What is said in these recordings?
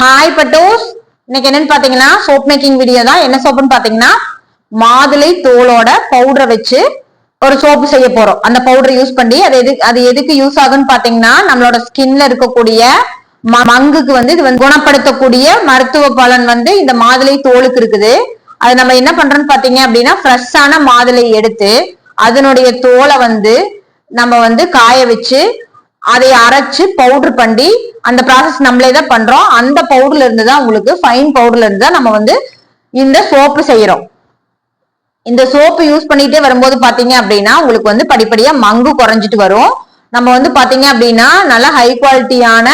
Hi பட்டோஸ் இன்னைக்கு என்னன்னு பாத்தீங்கன்னா சோப் மேக்கிங் வீடியோ தான். என்ன சோப்புன்னு பாத்தீங்கன்னா மாதுளை தோலோட பவுடரை வச்சு ஒரு சோப்பு செய்ய போறோம். அந்த பவுடர் யூஸ் பண்ணி அது எது அது எதுக்கு யூஸ் ஆகுன்னு பாத்தீங்கன்னா நம்மளோட ஸ்கின்ல இருக்கக்கூடிய ம- மங்குக்கு வந்து இது வந்து குணப்படுத்தக்கூடிய மருத்துவ பலன் வந்து இந்த மாதுளை தோலுக்கு இருக்குது. அது நம்ம என்ன பண்றோம்னு பாத்தீங்க அப்படின்னா ஃப்ரெஷ்ஷான மாதுளை எடுத்து அதனுடைய தோலை வந்து நம்ம வந்து காய வச்சு அதை அரைச்சு பவுடர் பண்ணி அந்த ப்ராசஸ் நம்மளே தான் பண்றோம். அந்த பவுடர்ல இருந்து தான் உங்களுக்கு ஃபைன் பவுடர்ல இருந்து தான் நம்ம வந்து இந்த சோப்பு செய்யறோம். இந்த சோப்பு யூஸ் பண்ணிட்டே வரும்போது பாத்தீங்க அப்படின்னா உங்களுக்கு வந்து படிப்படியா மங்கு குறைஞ்சிட்டு வரும். நம்ம வந்து பாத்தீங்க அப்படின்னா நல்ல ஹை குவாலிட்டியான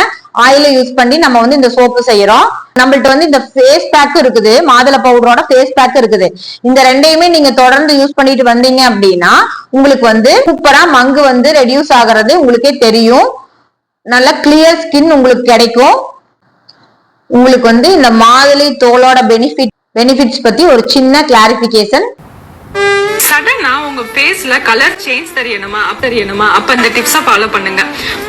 ஆயிலை யூஸ் பண்ணி நம்ம வந்து இந்த சோப்பு செய்யறோம். நம்மள்ட்ட வந்து இந்த ஃபேஸ் பேக் இருக்குது. மாதுளை பவுடரோட ஃபேஸ் பேக் இருக்குது. இந்த ரெண்டையுமே நீங்க தொடர்ந்து யூஸ் பண்ணிட்டு வந்தீங்க அப்படின்னா உங்களுக்கு வந்து சூப்பரா மங்கு வந்து ரெடியூஸ் ஆகுறது உங்களுக்கே தெரியும். நல்ல கிளியர் ஸ்கின் உங்களுக்கு கிடைக்கும். உங்களுக்கு வந்து இந்த மாதுளை தோலோட பெனிஃபிட் பெனிஃபிட்ஸ் பத்தி ஒரு சின்ன கிளாரிபிகேஷன் சடனா உங்க ஃபேஸ்ல கலர் சேஞ்ச் தெரியணுமா? அப்ப தெரியணுமா? அப்ப இந்த டிப்ஸை ஃபாலோ பண்ணுங்க.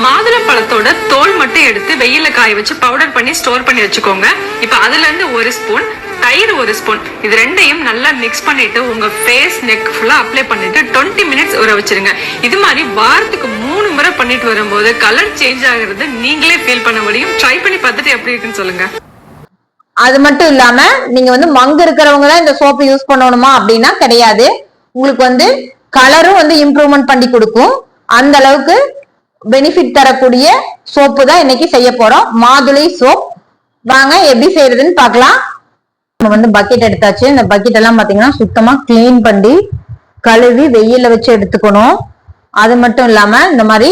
மாதுளை பழத்தோட தோல் மட்டும் எடுத்து வெயில காய வச்சு பவுடர் பண்ணி ஸ்டோர் பண்ணி வச்சுக்கோங்க. இப்ப அதுல இருந்து ஒரு ஸ்பூன் தயிர் ஒரு ஸ்பூன் இது ரெண்டையும் நல்லா மிக்ஸ் பண்ணிட்டு உங்க ஃபேஸ் நெக் ஃபுல்லா அப்ளை பண்ணிட்டு 20 மினிட்ஸ் ஊற வச்சிருங்க. இது மாதிரி வாரத்துக்கு மூணு முறை பண்ணிட்டு வரும்போது கலர் சேஞ்ச் ஆகுறது நீங்களே ஃபீல் பண்ண முடியும். ட்ரை பண்ணி பார்த்துட்டு எப்படி இருக்குன்னு சொல்லுங்க. அது மட்டும் இல்லாம நீங்க வந்து மங்கு இருக்கிறவங்க தான் இந்த சோப்பு யூஸ் பண்ணணுமா அப்படின்னா கிடையாது. உங்களுக்கு வந்து கலரும் வந்து இம்ப்ரூவ்மெண்ட் பண்ணி கொடுக்கும். அந்த அளவுக்கு பெனிஃபிட் தரக்கூடிய சோப்பு தான் இன்னைக்கு செய்ய போறோம். மாதுளை சோப் வாங்க எப்படி செய்யறதுன்னு பார்க்கலாம். நம்ம வந்து பக்கெட் எடுத்தாச்சு. இந்த பக்கெட் எல்லாம் பாத்தீங்கன்னா சுத்தமா க்ளீன் பண்ணி கழுவி வெயில வச்சு எடுத்துக்கணும். அது மட்டும் இல்லாம இந்த மாதிரி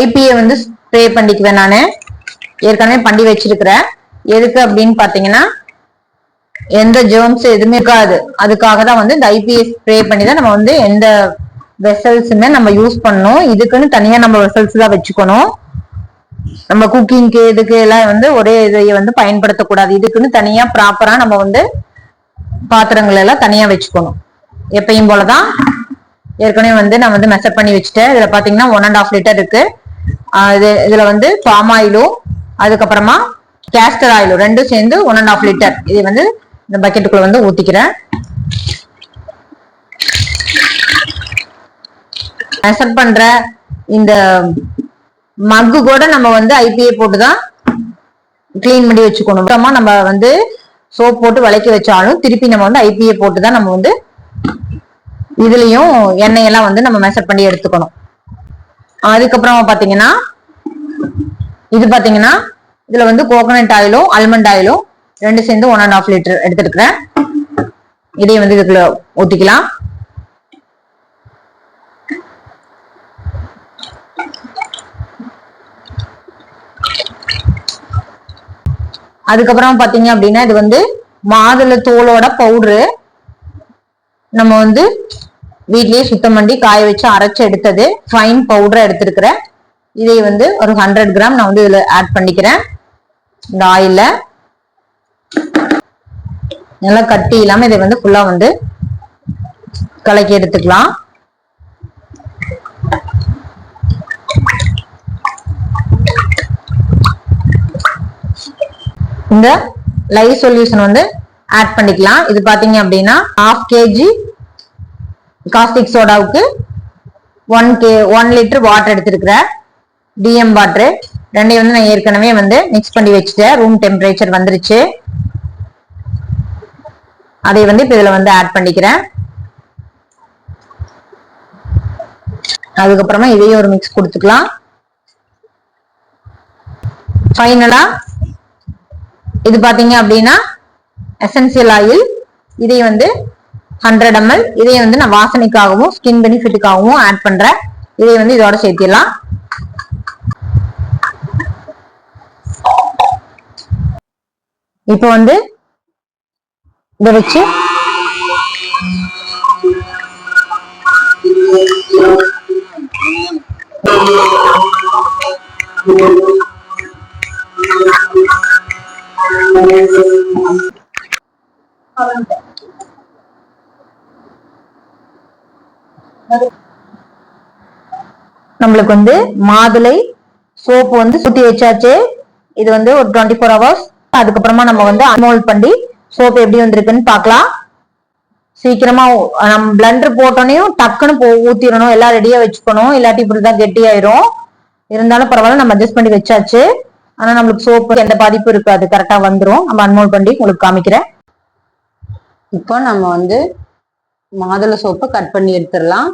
ஐபிஐ வந்து ஸ்ப்ரே பண்ணிக்குவேன் நான். ஏற்கனவே பண்ணி வச்சிருக்கிறேன். எதுக்கு அப்படின்னு பாத்தீங்கன்னா எந்த ஜேர்ம்ஸ் எதுவுமே இருக்காது. அதுக்காக தான் வந்து இந்த ஐபிஎஸ் ஸ்ப்ரே பண்ணி தான் நம்ம வந்து எந்த வெசல்ஸுமே நம்ம யூஸ் பண்ணணும். இதுக்குன்னு தனியா நம்ம வெசல்ஸ் தான் வச்சுக்கணும். நம்ம குக்கிங்க்கு இதுக்கு எல்லாம் வந்து ஒரே இதை வந்து பயன்படுத்தக்கூடாது. இதுக்குன்னு தனியா ப்ராப்பரா நம்ம வந்து பாத்திரங்கள் எல்லாம் தனியா வச்சுக்கணும். எப்பயும் போலதான் ஏற்கனவே வந்து நான் வந்து மெஷர் பண்ணி வச்சுட்டேன். இதுல பாத்தீங்கன்னா ஒன் அண்ட் ஆஃப் லிட்டர் இருக்கு. இது இதுல வந்து பாம் ஆயிலும் அதுக்கப்புறமா கேஸ்டர் ஆயிலும் ரெண்டும் சேர்ந்து ஒன் அண்ட் ஆஃப் லிட்டர் இது வந்து இந்த பக்கெட்டுக்குள்ள வந்து ஊத்திக்கிறேன். மெஷர் பண்ற இந்த மக்கு கூட நம்ம வந்து ஐபிஏ போட்டு தான் க்ளீன் பண்ணி வச்சுக்கணும். அப்புறமா நம்ம வந்து சோப் போட்டு விளக்கி வச்சாலும் திருப்பி நம்ம வந்து ஐபிஏ போட்டு தான் நம்ம வந்து இதுலயும் எண்ணெயெல்லாம் வந்து நம்ம மெசர் பண்ணி எடுத்துக்கணும். அதுக்கப்புறம் பாத்தீங்கன்னா இது பாத்தீங்கன்னா இதுல வந்து கோகனட் ஆயிலும் ஆல்மண்ட் ஆயிலும் ரெண்டு சேர்ந்து ஒன் அண்ட் ஆஃப் லிட்டர் எடுத்துருக்கிறேன். இதையும் வந்து இதுக்குள்ள ஊத்திக்கலாம். அதுக்கப்புறம் பாத்தீங்க அப்படின்னா இது வந்து மாதுளை தோலோட பவுடரு நம்ம வந்து வீட்லயே சுத்தம் பண்ணி காய வச்சு அரைச்சு எடுத்தது ஃபைன் பவுடரை எடுத்திருக்கிறேன். இதை வந்து ஒரு ஹண்ட்ரட் கிராம் நான் வந்து இதுல ஆட் பண்ணிக்கிறேன். இந்த ஆயில்ல நல்லா கட்டி இல்லாம இதை வந்து ஃபுல்லா வந்து கலக்கி எடுத்துக்கலாம். இந்த லைவ் சொல்யூஷன் வந்து ஆட் பண்ணிக்கலாம். இது பாத்தீங்க அப்படின்னா half KG caustic சோடாவுக்கு one K one litre water எடுத்திருக்கிறேன் டிஎம் வாட்டரு ரெண்டையும் வந்து நான் ஏற்கனவே வந்து மிக்ஸ் பண்ணி வச்சுட்டேன். ரூம் டெம்பரேச்சர் வந்துருச்சு. அதை வந்து இப்போ இதுல வந்து ஆட் பண்ணிக்கிறேன். அதுக்கப்புறமா இதையும் ஒரு மிக்ஸ் கொடுத்துக்கலாம். ஃபைனலா இது பாத்தீங்க அப்படின்னா எசென்சியல் ஆயில் இதை வந்து ஹண்ட்ரட் எம்எல் இதை வந்து நான் வாசனைக்காகவும் ஸ்கின் பெனிஃபிட்டுக்காகவும் ஆட் பண்றேன். இதை வந்து இதோட சேர்த்திடலாம். இப்போ வந்து இதை வச்சு நம்மளுக்கு வந்து மாதுளை சோப்பு வந்து சுத்தி வச்சாச்சு. இது வந்து ஒரு டுவெண்ட்டி ஃபோர் ஹவர்ஸ் அதுக்கப்புறமா நம்ம வந்து அன்மோல்ட் பண்ணி சோப் எப்படி வந்திருக்குன்னு பார்க்கலாம். சீக்கிரமா நம்ம பிளண்டர் போட்டோனையும் டக்குன்னு போ ஊத்திடணும். எல்லாம் ரெடியா வச்சுக்கணும். இல்லாட்டி இப்படிதான் கெட்டியாயிரும். இருந்தாலும் பரவாயில்ல நம்ம அட்ஜஸ்ட் பண்ணி வச்சாச்சு. ஆனா நம்மளுக்கு சோப்பு எந்த பாதிப்பும் இருக்காது. கரெக்டா வந்துடும் நம்ம அன்மோல் பண்ணி உங்களுக்கு காமிக்கிறேன். இப்போ நம்ம வந்து மாதுளை சோப்பை கட் பண்ணி எடுத்துடலாம்.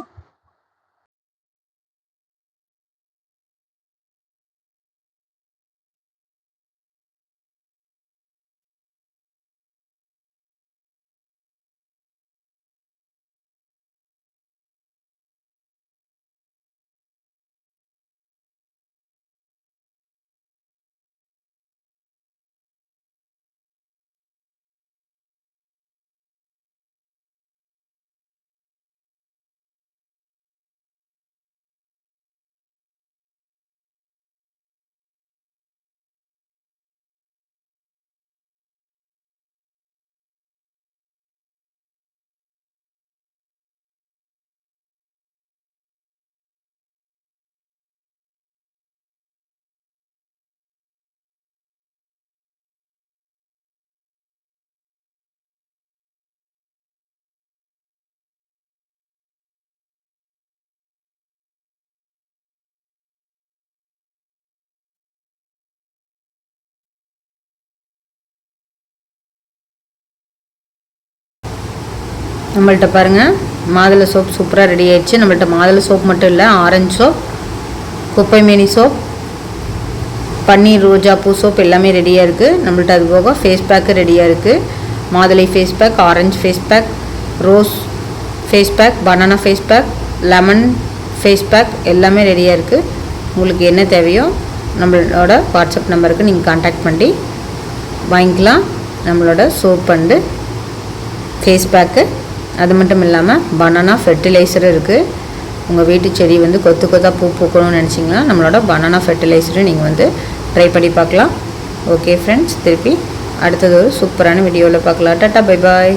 நம்மள்ட்ட பாருங்கள் மாதுளை சோப் சூப்பராக ரெடி ஆயிடுச்சு. நம்மள்ட்ட மாதுளை சோப் மட்டும் இல்லை ஆரஞ்சு சோப் குப்பைமேனி சோப் பன்னீர் ரோஜா பூ சோப் எல்லாமே ரெடியாக இருக்குது நம்மள்ட்ட அது போக ஃபேஸ் பேக்கு ரெடியாக இருக்குது மாதுளை face pack orange face pack rose face pack banana face pack lemon face pack எல்லாமே ரெடியாக இருக்குது உங்களுக்கு என்ன தேவையோ நம்மளோட வாட்ஸ்அப் நம்பருக்கு நீங்கள் காண்டாக்ட் பண்ணி வாங்கிக்கலாம். நம்மளோட சோப் அண்டு ஃபேஸ் பேக்கு அது மட்டும் இல்லாமல் பனானா ஃபெர்டிலைசர் இருக்குது உங்கள் வீட்டு செடி வந்து கொத்து கொத்தாக பூ பூக்கணும்னு நினச்சிங்கன்னா நம்மளோட பனானா ஃபெர்டிலைசரை நீங்கள் வந்து ட்ரை பண்ணி பார்க்கலாம். ஓகே ஃப்ரெண்ட்ஸ் திருப்பி அடுத்தது ஒரு சூப்பரான வீடியோவில் பார்க்கலாம். Tata bye bye